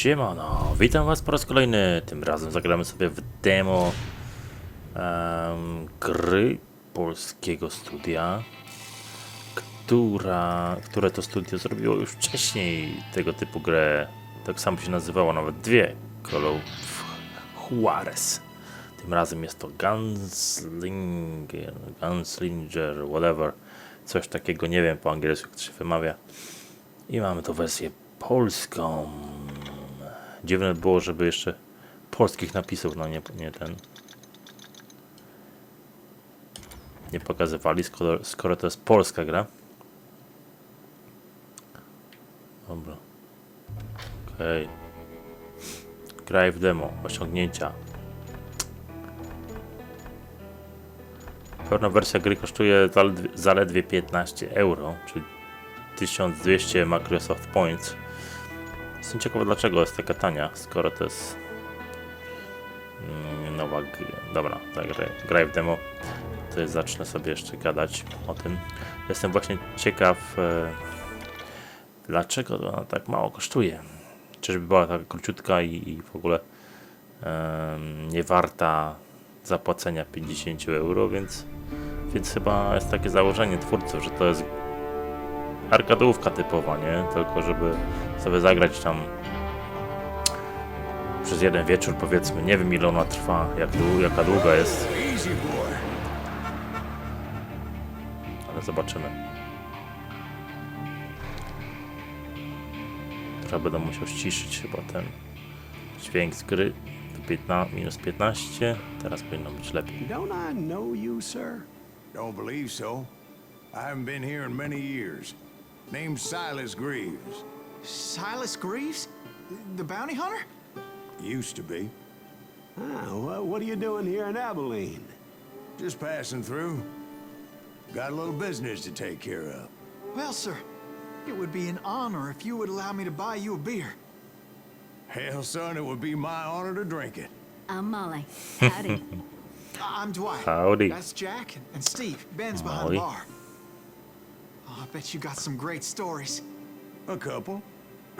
Siemano, witam was po raz kolejny. Tym razem zagramy sobie w demo em, gry polskiego studia, która, które to studio zrobiło już wcześniej tego typu grę. Tak samo się nazywało, nawet dwie. Of Juarez. Tym razem jest to Gunslinger, Gunslinger, whatever. Coś takiego, nie wiem po angielsku jak to się wymawia. I mamy tu wersję polską. Dziwne było, żeby jeszcze polskich napisów, no nie, nie ten. Nie pokazywali, skoro, skoro to jest polska gra. Dobra. Okej. Graj w demo. Osiągnięcia. Pełna wersja gry kosztuje zaledwie 15 euro, czyli 1200 Microsoft Points. Jestem ciekawy dlaczego jest taka tania, skoro to jest mm, nowa Dobra, tak, graj, w demo. To jest, zacznę sobie jeszcze gadać o tym. Jestem właśnie ciekaw e, dlaczego ona tak mało kosztuje. Czyżby była taka króciutka i, i w ogóle em, nie warta zapłacenia 50 euro, więc, więc chyba jest takie założenie twórców, że to jest arkadówka typowa, nie? Tylko żeby sobie zagrać tam przez jeden wieczór powiedzmy. Nie wiem ile ona trwa, jak dłu- jaka długa jest, ale zobaczymy. Trochę będę musiał ściszyć chyba ten dźwięk z gry. Do 15, minus 15, teraz powinno być lepiej. Don't I know you, sir? Don't believe so. I haven't been here in many years. Name's Silas Greaves. Silas Greaves? The bounty hunter? Used to be. Ah, well, what are you doing here in Abilene? Just passing through. Got a little business to take care of. Well, sir, it would be an honor if you would allow me to buy you a beer. Hell, son, it would be my honor to drink it. I'm Molly. Howdy. I- I'm Dwight. Howdy. That's Jack and- and Steve. Ben's behind the bar. Oh, I bet you got some great stories. A couple.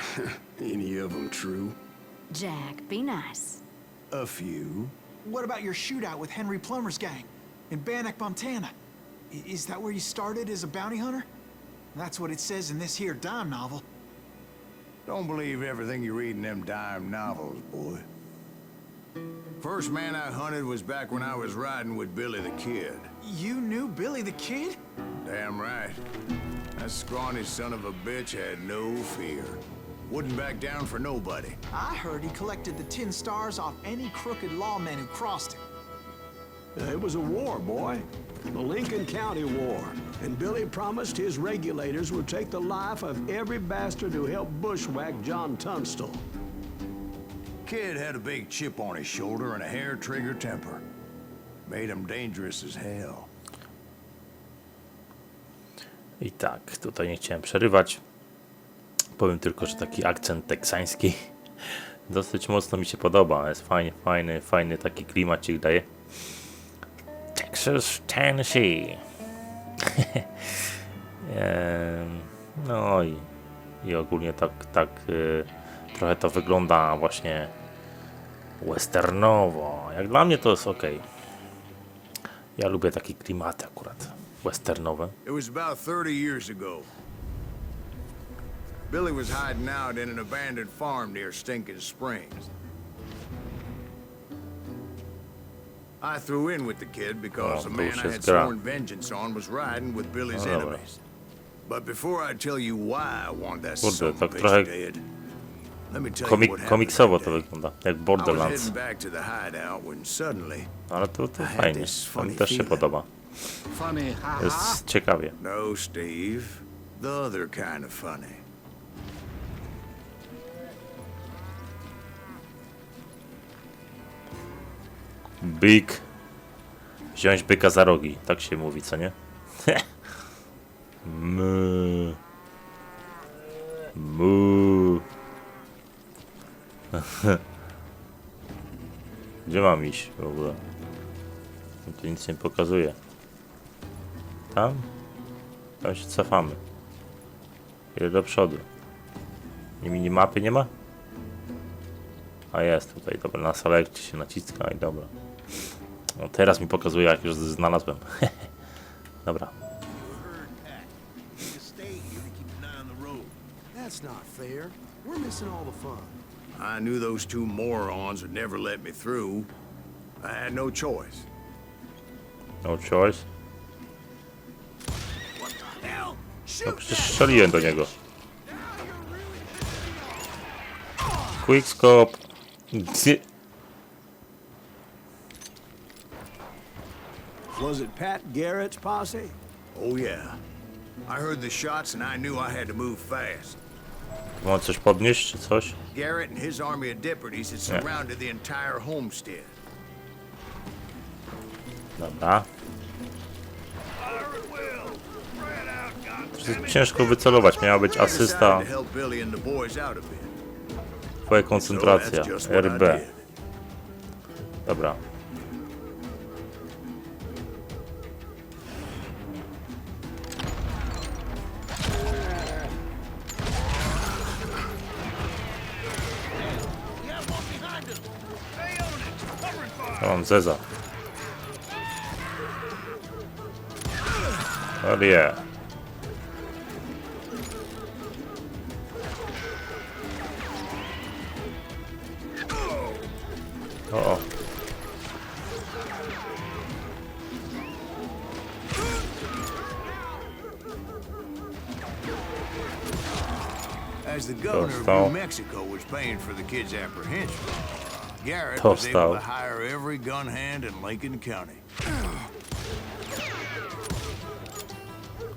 Any of them true? Jack, be nice. A few. What about your shootout with Henry Plummer's gang in Bannock, Montana? I- Is that where you started as a bounty hunter? That's what it says in this here dime novel. Don't believe everything you read in them dime novels, boy. First man I hunted was back when I was riding with Billy the Kid. You knew Billy the Kid? Damn right. That scrawny son of a bitch had no fear. Wouldn't back down for nobody. I heard he collected the tin stars off any crooked lawmen who crossed him. Uh, It was a war, boy. The Lincoln County War. And Billy promised his regulators would take the life of every bastard who helped bushwhack John Tunstall. Kid had a big chip on his shoulder and a hair trigger temper. Made him dangerous as hell. I tak, tutaj nie chciałem przerywać. Powiem tylko, że taki akcent teksański dosyć mocno mi się podoba. Jest fajny, fajny, fajny taki klimacik daje. Texas, Tennessee. No i, i ogólnie tak, tak y, trochę to wygląda właśnie westernowo. Jak dla mnie to jest ok. Ja lubię takie klimaty akurat westernowe. It was about 30 years ago. Billy was hiding out in an abandoned farm near Stinking Springs. I threw in with the kid because Oh, the man I had sworn vengeance on was riding with Billy's dobra. enemies. But before I tell you why I want that Kurde, son of a tak trochę dead, let me tell you Komik, komiksowo to wygląda, jak Borderlands. back to the hideout when suddenly, Ale to, to I had fajnie, this funny też się feeling. podoba. Funny, ha Jest ciekawie. no, Steve, the other kind of funny. Byk. Wziąć byka za rogi, tak się mówi, co nie? Mu. Mu. Gdzie mam iść w ogóle? To nic nie pokazuje. Tam? Tam się cofamy. Ile do przodu? Nie minimapy nie ma? A jest tutaj, dobra, na selekcie się naciska i dobra. No teraz mi pokazuje, jak już znalazłem. dobra. That's not fair. We're missing all the fun. I knew those two morons would never let me through. I had no choice. No choice. No przecież strzeliłem do niego. Quickscope. Gdzie? Was it Pat Garrett's posse? Oh, yeah. I heard the shots and I knew I had to move fast. Mam coś podnieść czy coś? Garrett and his army of deputies had surrounded the entire homestead. Dobra. Ciężko wycelować, miała być asysta, twoja koncentracja, RB. Dobra. Ja Zeza. Oh yeah. The governor of. New Mexico was paying for the kid's apprehension, Garrett was able to hire every gun hand in Lincoln County.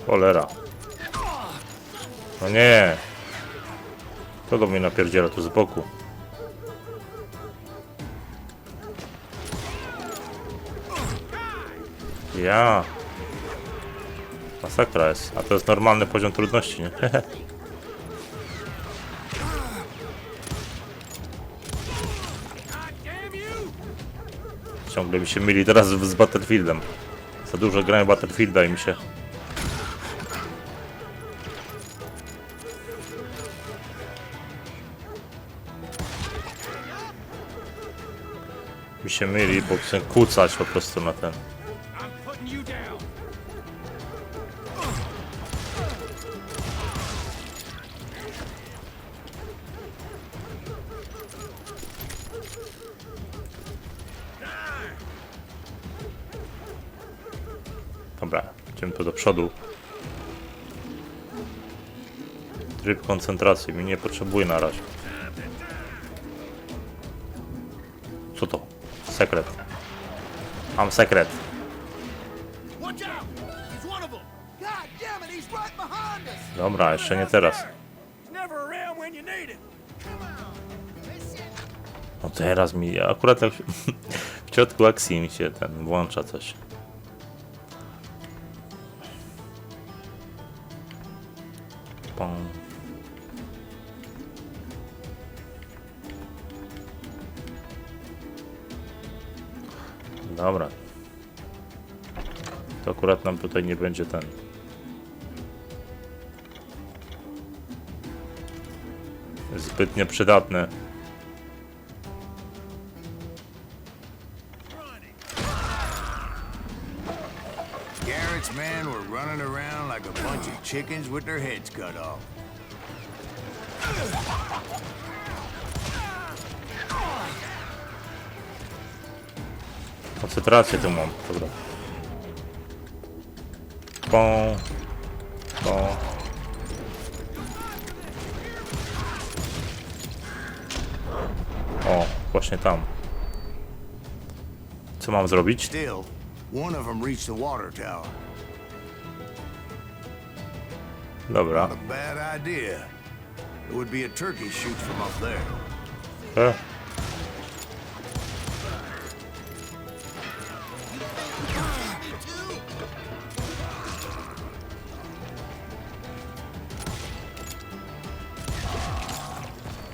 Cholera. No nie. Kogo mnie napierdziela tu z boku? Ja. Masakra jest. A to jest normalny poziom trudności, nie? Ciągle mi się myli teraz z Battlefieldem. Za dużo grałem Battlefielda i mi się mi się myli, bo chcę kucać po prostu na ten. Przodu. Tryb koncentracji mi nie potrzebuje na razie. Co to? Sekret. Mam sekret. Dobra, jeszcze nie teraz. No teraz mi, akurat jak w środku akcji mi się ten włącza coś. Pum. Dobra. To akurat nam tutaj nie będzie ten. Zbytnio przydatne. Chickens with their heads cut off. Mam, dobra. Pą. Pą. O, właśnie tam. Co mam zrobić? Still, one of them reached the water tower. Dobra. A bad idea. It would be a turkey shoot from up there. E.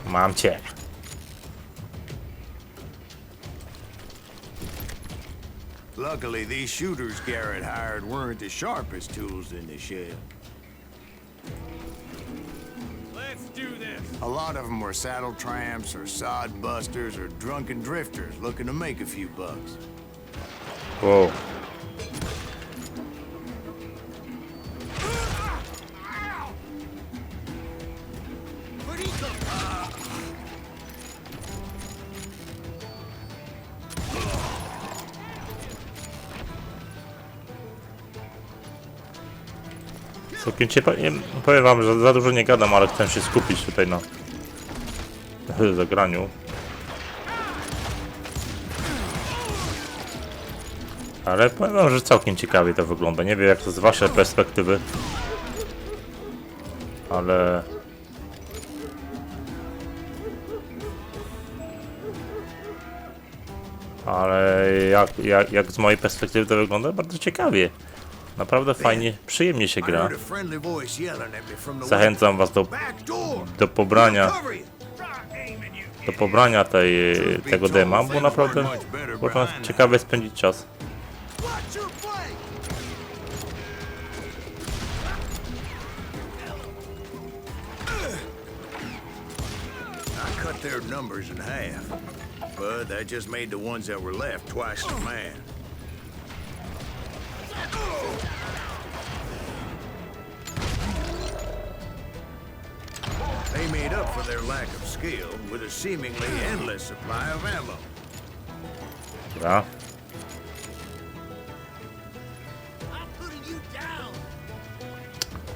Mam cię. Luckily, these shooters Garrett hired weren't the sharpest tools in the shed. A lot of them were saddle tramps or sod busters or drunken drifters looking to make a few bucks. Wow. Całkiem powiem wam, że za dużo nie gadam, ale chcę się skupić tutaj na zagraniu. Ale powiem wam, że całkiem ciekawie to wygląda. Nie wiem jak to z waszej perspektywy. Ale... Ale jak, jak, jak z mojej perspektywy to wygląda? Bardzo ciekawie. Naprawdę fajnie, przyjemnie się gra. the Zachęcam was do, do pobrania do pobrania tej, tego dema, bo naprawdę można ciekawie spędzić czas. Their numbers in half, but that just made the ones that were left twice as mad. They made up for their lack of skill with a seemingly endless supply of ammo. Dobra.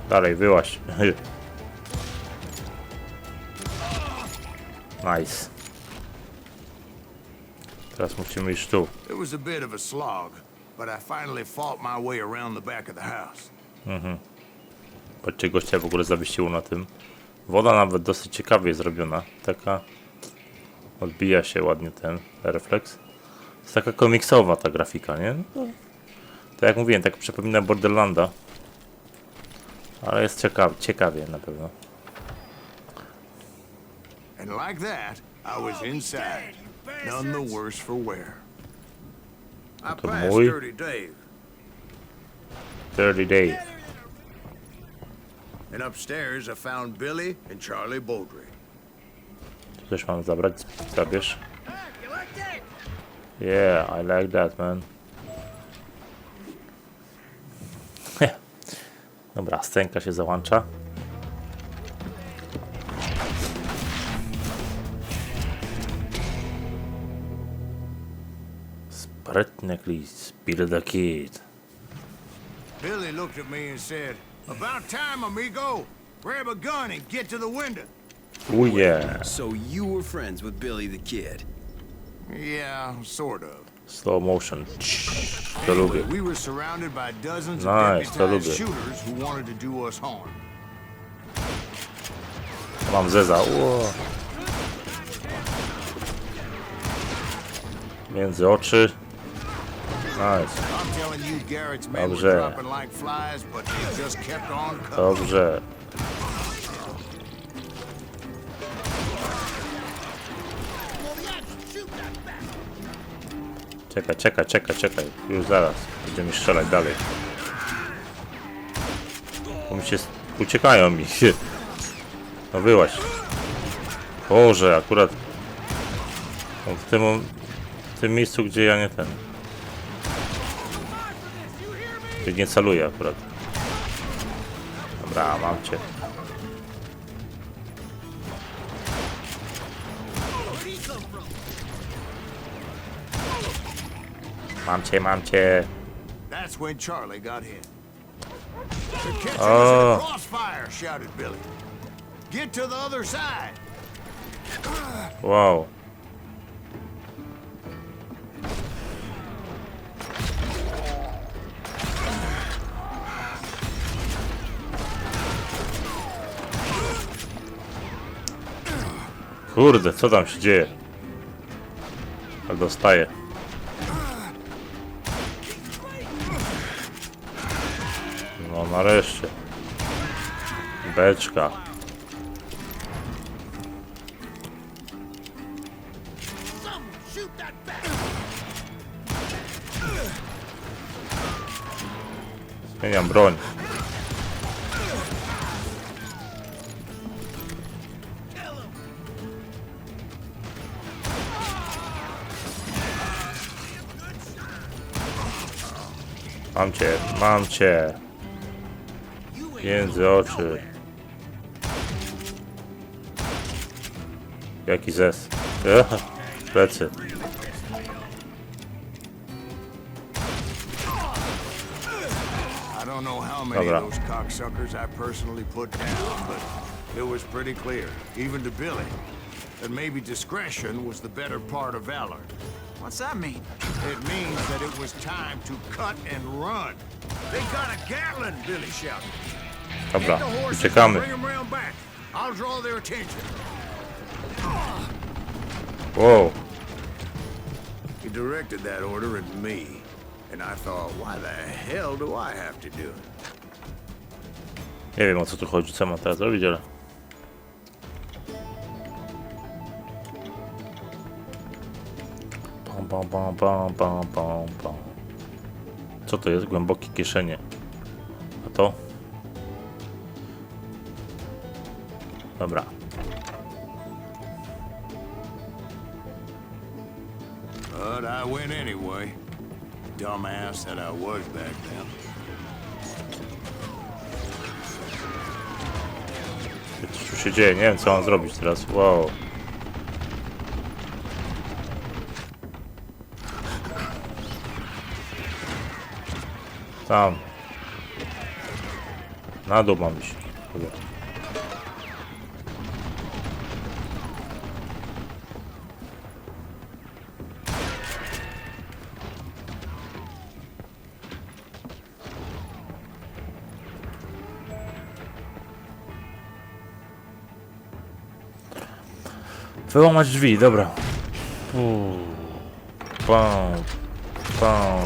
Dalej, wyłaź. Nice. Teraz musimy iść tu. It was a bit of a slog, but I finally fought my way around the back of the house. Patrzcie, gościa w ogóle zawiesiło na tym. Woda nawet dosyć ciekawie zrobiona. Taka... Odbija się ładnie ten refleks. Jest taka komiksowa ta grafika, nie? No, to- tak jak mówiłem, tak przypomina Borderlanda. Ale jest ciekawie na pewno. And like that, I was inside, none the worse for wear. I to passed mój. Dirty Dave, 30 days. and upstairs I found Billy and Charlie Baldry. Tu też mam zabrać, zabierz. Yeah, I like that, man. Dobra, scenka się załącza. Sprytny klis, spill the kid. Billy looked at me and said, About time, amigo! Grab a gun and get to the window. Oh yeah, So you were friends with Billy the Kid? Yeah, sort of. slow motion. To lubię. We were surrounded by dozens Nice, of to deputized lubię. shooters who wanted to do us harm. Mam zeza. Ło. Oh. Między oczy. Nice. Dobrze. Dobrze. Czekaj, czekaj, czekaj, czekaj. Już zaraz. Będziemy strzelać dalej. Bo mi się... Uciekają mi. No wyłaś. Boże, akurat... No, W tym, w tym miejscu, gdzie ja nie ten... Gdzie nie celuję akurat. Dobra, mam cię. Mam cię, mam cię. That's when Charlie got hit. They're catching Oh. us in crossfire, shouted Billy. Get to the other side. Wow. Kurde, co tam się dzieje? Ale dostaję. No nareszcie. Beczka. Zmieniam broń. Mam cię, mam cię. Między oczy. Jaki zes. Ech, Plecy. Dobra. cocksuckers I personally put down, but it was pretty clear, even to Billy, that maybe discretion was the better part of valor. What's that mean? It means that it was time to cut and run. They got a Gatlin, Billy shouted. Dobra, Get the horses uciekamy. bring 'em round back. I'll draw their attention. Wow. He directed that order at me, and I thought, why the hell do I have to do it? Nie wiem o co tu chodzi, co mam teraz robić, ale... Pam, pam, pam, pam, pam, pam. Co to jest? Głębokie kieszenie. A to? Dobra. But I went anyway. Dumbass that I was back then. Co się dzieje? Nie wiem co mam zrobić teraz. Wow. Tam. Na dół mam iść. Dobra. Wyłamać drzwi, dobra. Uuu. Pam. Pam.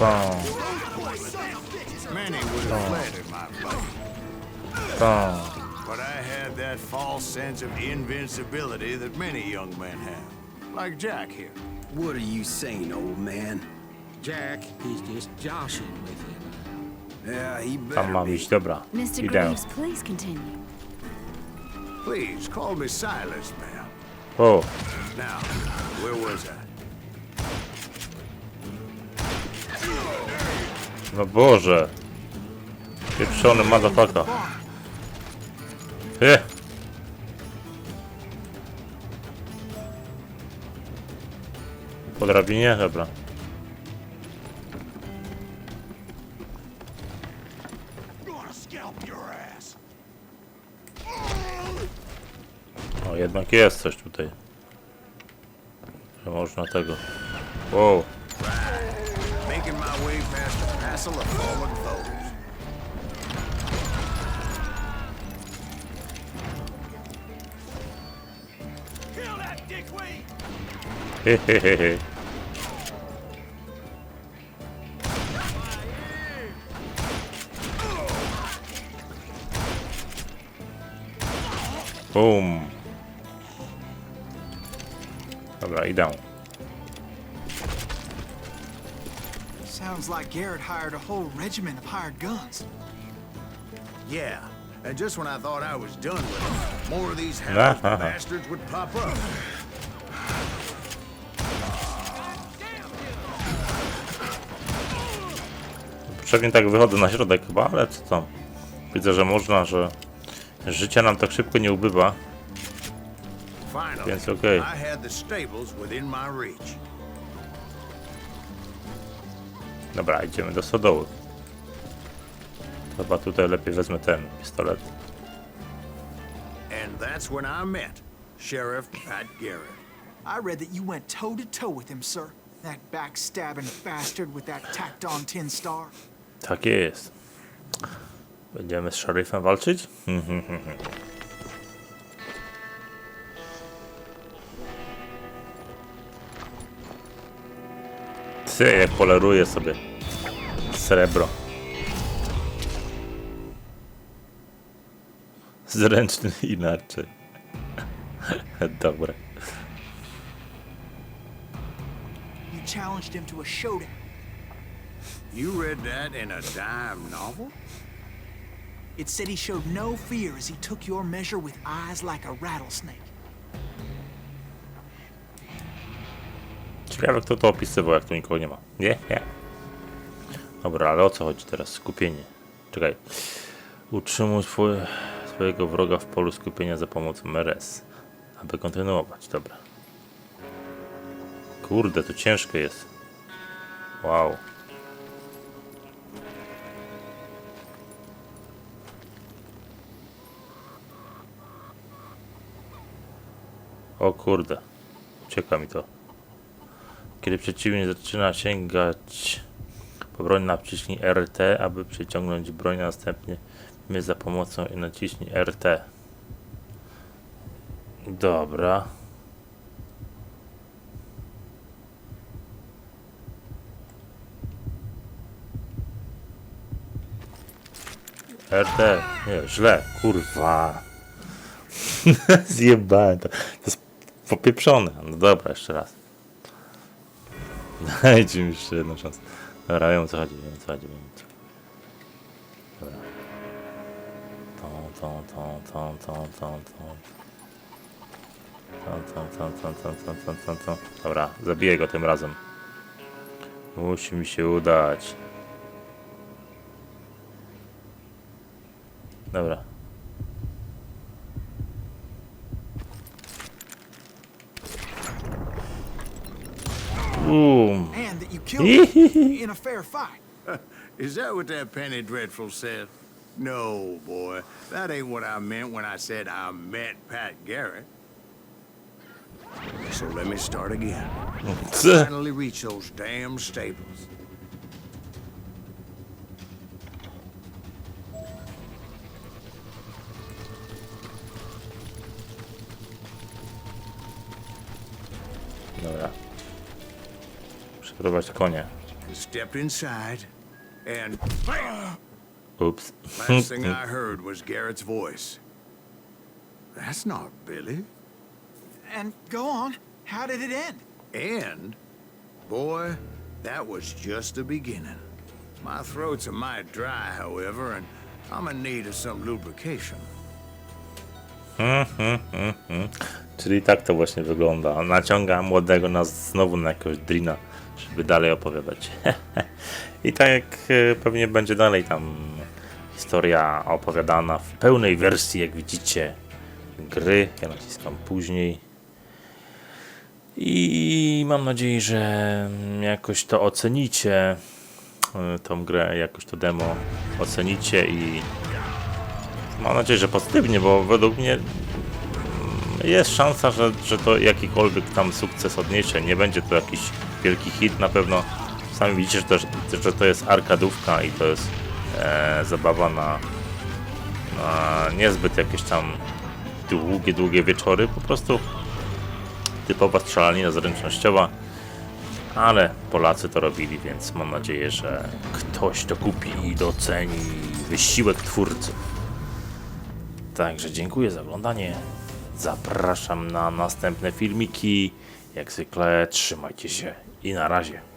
Pam. Place. Pam. But I had that false sense of invincibility that many young men have. Like Jack here. What are you saying, old man? Jack, he's just joshing with you. Yeah, he Tam better mam be. iść, dobra. Mr. Idę. Graves, please continue. Please, call me Silas, ma'am. O, Now, where was I? no Boże. Pieprzony motherfucker. Eh. Po drabinie? Dobra. O, jednak jest coś tutaj. Że można tego. Wow. Making my way past a passel of fallen foes. Boom. Dobra, idę. Sounds like Garrett hired a whole regiment of hired guns. Yeah, and just when I thought I was done with them, more of these house bastards would pop up. Pewnie tak wychodzę na środek chyba, ale co tam. Widzę, że można, że życia nam tak szybko nie ubywa. Więc okej. Reach. Dobra, idziemy do stodoły. Chyba tutaj lepiej wezmę ten pistolet. And that's when I met Sheriff Pat Garrett. I read that you went toe to toe with him, sir. That backstabbing bastard with that tacked on tin star. Tak jest. Będziemy z szeryfem walczyć? Ty, jak poleruję sobie srebro. Zręczny inaczej. Dobre. You challenged him to a showdown. You read that in a dime novel? It said he showed no fear as he took your measure with eyes like a rattlesnake. Ciekawe kto to opisywał, jak tu nikogo nie ma. Nie? Nie. Dobra, ale o co chodzi teraz? Skupienie. Czekaj. Utrzymuj swój, swojego wroga w polu skupienia za pomocą RS. Aby kontynuować, dobra. Kurde, to ciężko jest. Wow. O kurde. Ucieka mi to. Kiedy przeciwnik zaczyna sięgać po broń, naciśnij RT, aby przyciągnąć broń, a następnie my za pomocą i naciśnij RT. Dobra. RT. Nie, źle. Kurwa. Zjebałem to. To jest popieprzone. No dobra, jeszcze raz. Dajcie mi jeszcze jedną szansę. Dobra, wiem co chodzi, wiem co chodzi, wiem co Dobra. Tą, tą, tą, tą, tą, tą, tą. Tą, tą, tą, tą, tą, tą, tą, tą, tą. Dobra, zabiję go tym razem. Musi mi się udać. Dobra. Boom. And that you killed him in a fair fight. Is that what that Penny Dreadful said? No, boy. That ain't what I meant when I said I met Pat Garrett. So let me start again. Finally reach those damn stables. Przeprowadź konie. Stepped inside, and Ups. last thing I heard was Garrett's voice. That's not Billy. And go on. How did it end? And, boy, that was just the beginning. My throat's a mite dry, however, and I'm in need of some lubrication. Czyli tak to właśnie wygląda. Naciąga młodego nas znowu na jakiegoś drina, żeby dalej opowiadać. I tak jak e, pewnie będzie dalej tam historia opowiadana w pełnej wersji, jak widzicie, gry. Ja naciskam później. I mam nadzieję, że jakoś to ocenicie, e, tą grę, jakoś to demo ocenicie i mam nadzieję, że pozytywnie, bo według mnie jest szansa, że, że to jakikolwiek tam sukces odniesie. Nie będzie to jakiś wielki hit na pewno. Sami widzicie, że to, że to jest arkadówka i to jest e, zabawa na, na niezbyt jakieś tam długie, długie wieczory. Po prostu typowa strzelanina zręcznościowa. Ale Polacy to robili, więc mam nadzieję, że ktoś to kupi i doceni wysiłek twórców. Także dziękuję za oglądanie. Zapraszam na następne filmiki. Jak zwykle trzymajcie się i na razie.